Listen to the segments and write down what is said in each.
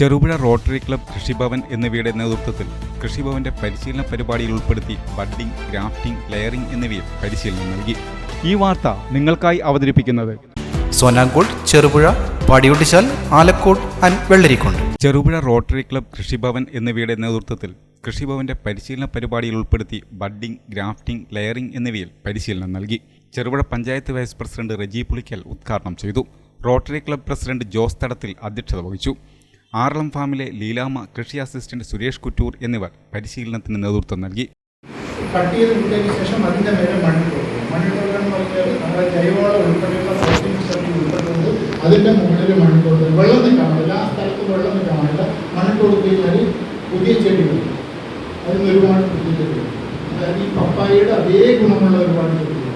Cherupuzha rotary club കൃഷിഭവൻ എന്നിവയുടെ നേതൃത്വത്തിൽ കൃഷിഭവന്റെ പരിശീലന പരിപാടിയിൽ ഉൾപ്പെടുത്തി ബഡ്ഡിംഗ് ഗ്രാഫ്റ്റിംഗ് ലെയറിംഗ് എന്നിവയിൽ പരിശീലനം നൽകി. ഈ വാർത്ത നിങ്ങൾക്കായി അവതരിപ്പിക്കുന്നത് സോനാങ്കോട് Cherupuzha പടിയുട്ടിച്ചാൽ Alakode and Vellarikundu. Cherupuzha rotary club Krishi Bhavan എന്നിവയുടെ നേതൃത്വത്തിൽ കൃഷിഭവന്റെ പരിശീലന പരിപാടിയിൽ ഉൾപ്പെടുത്തി ബഡ്ഡിംഗ് ഗ്രാഫ്റ്റിംഗ് ലെയറിംഗ് എന്നിവയിൽ പരിശീലനം നൽകി. ചെറുപുഴ പഞ്ചായത്ത് വൈസ് പ്രസിഡന്റ് റജി പുളിക്കൽ ഉദ്ഘാടനം ചെയ്തു. റോട്ടറി ക്ലബ് പ്രസിഡന്റ് ജോസ് തടത്തിൽ അധ്യക്ഷത വഹിച്ചു. ആറളം ഫാമിലെ ലീലാമ്മ കൃഷി അസിസ്റ്റന്റ് സുരേഷ് കുറ്റൂർ എന്നിവർ പരിശീലനത്തിന് നേതൃത്വം നൽകി. കട്ട് ശേഷം മേലെ മുകളിൽ മണ്ണ് കൊടുക്കും. വെള്ളം നിൽക്കാൻ പാടില്ല ആ സ്ഥലത്ത് വെള്ളം നിൽക്കാൻ പാടില്ല മണ്ണിട്ട് കൊടുത്തു കഴിഞ്ഞാൽ പുതിയ ചെടി അതിന് ഒരുപാട് പുതിയ അതായത് ഈ പപ്പായയുടെ അതേ ഗുണമുള്ള ഒരുപാട് ചെടികൾ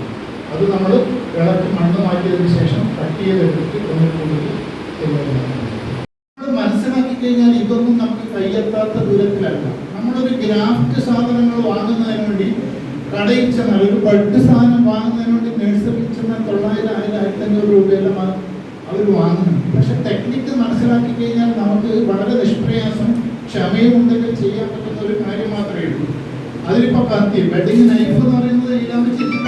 അത് നമ്മൾ വിളക്ക് മണ്ണ് മാറ്റിയതിന് ശേഷം കട്ട് ചെയ്തെടുത്തിട്ട് ഒന്നിൽ കൂടുതൽ ചെയ്യുന്നതാണ് കഴിഞ്ഞാൽ ഇതൊന്നും നമുക്ക് കയ്യെത്താത്ത ദൂരത്തിലല്ല നമ്മളൊരു ഗ്രാഫ്റ്റ് സാധനങ്ങൾ വാങ്ങുന്നതിന് വേണ്ടി കടയിൽ ചെന്നാൽ ഒരു ബഡ് സാധനം വാങ്ങുന്നതിന് വേണ്ടി നഴ്സറിയിൽ ചെന്നാൽ തൊള്ളായിരം ആയിരം ആയിരത്തഞ്ഞൂറ് രൂപയെല്ലാം അവർ വാങ്ങുന്നു പക്ഷെ ടെക്നിക്ക് മനസ്സിലാക്കി കഴിഞ്ഞാൽ നമുക്ക് വളരെ നിഷ്പ്രയാസം ക്ഷമയും ഉണ്ടെങ്കിൽ ചെയ്യാൻ പറ്റുന്ന ഒരു കാര്യം മാത്രമേ ഉള്ളൂ. അതിലിപ്പോ കത്തി വെഡിങ് നൈഫ് എന്ന് പറയുന്നത് ഇല്ലാന്ന് വെച്ചിട്ട്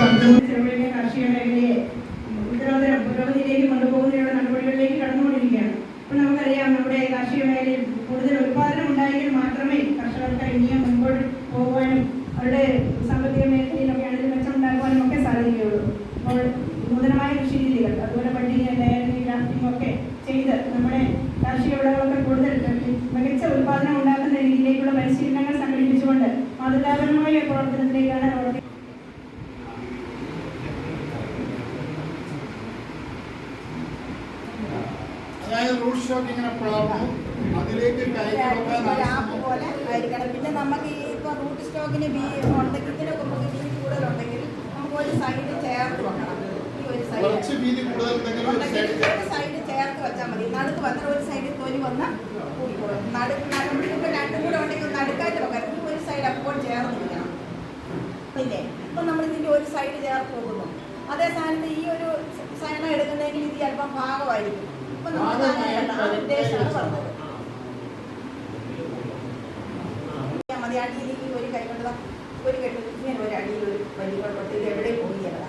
കാർഷിക മേഖലയിൽ കൂടുതൽ ഉത്പാദനം ഉണ്ടായെങ്കിൽ മാത്രമേ കർഷകർക്ക് ഇനിയും മുൻപോട്ട് പോകുവാനും അവരുടെ സാമ്പത്തിക മേഖലയിലൊക്കെ ആണെങ്കിലും മെച്ചമുണ്ടാക്കുവാനും ഒക്കെ സാധിക്കുകയുള്ളൂ. അപ്പോൾ നൂതനമായ കൃഷി രീതികൾ അതുപോലെ പട്ടിക ഗ്രാഫ്റ്റിംഗ് ഒക്കെ ചെയ്ത് നമ്മുടെ കാർഷിക വിളകളൊക്കെ കൂടുതൽ മികച്ച ഉത്പാദനം ഉണ്ടാക്കുന്ന രീതിയിലേക്കുള്ള പരിശീലനങ്ങൾ സംഘടിപ്പിച്ചുകൊണ്ട് മാതൃകാപരമായ പ്രവർത്തനത്തിലേക്കാണ് അവിടെ അതായത് റൂട്ട് ഷോക്ക് ഇങ്ങനെ ലാഭ പോലെ ആയിരിക്കണം. പിന്നെ നമുക്ക് ഈ റൂട്ട് സ്റ്റോക്കിന് ബി ഉണ്ടെങ്കിൽ ഇതിനൊക്കെ നമുക്ക് ബി കൂടുതലുണ്ടെങ്കിൽ നമുക്ക് ഒരു സൈഡ് ചേർത്ത് വെക്കണം. ഈ ഒരു സൈഡ് ഒരു സൈഡ് ചേർത്ത് വെച്ചാൽ മതി. നടുക്ക് വന്ന ഒരു സൈഡിൽ തൊലി വന്ന നടുക്ക് നമ്മളിപ്പോൾ രണ്ടും കൂടെ ഉണ്ടെങ്കിൽ നടുക്കായിട്ട് വെക്കാം. ഈ ഒരു സൈഡ് അപ്പോൾ ചേർന്ന് വെക്കണം. പിന്നെ ഇപ്പം നമ്മൾ ഇതിന്റെ ഒരു സൈഡ് ചേർത്ത് പോകുന്നു അതേ സ്ഥാനത്ത് ഈ ഒരു സൈഡ് എടുക്കുന്നെങ്കിൽ ഇത് ചിലപ്പം ഭാഗമായിരിക്കും. ഇപ്പം നമ്മൾ ആ ഉദ്ദേശമാണ് പറഞ്ഞത് ചെയ്യാൻ മതി ഒരു കൈ കൊണ്ട് ദാ ഒരു കെട്ട് ഇങ്ങനെ ഒരു അടിയിൽ ഒരു വലിയ കുഴപ്പത്തിൽ ഇത് എവിടെ പോയി എന്നതാ.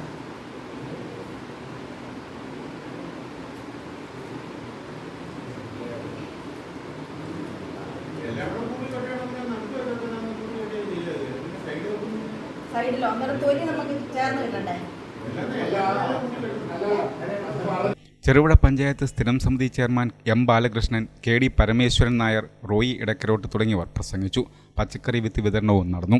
സൈഡിലോ അന്നേരം തൊലി നമുക്ക് ചേർന്ന് കിട്ടണ്ടേ? ചെറുപുഴ പഞ്ചായത്ത് സ്ഥിരം സമിതി chairman M Balakrishnan K D Parameswaran Nair Roy Edakkarottu തുടങ്ങിയവർ പ്രസംഗിച്ചു. പച്ചക്കറി വിത്ത് വിതരണവും നടന്നു.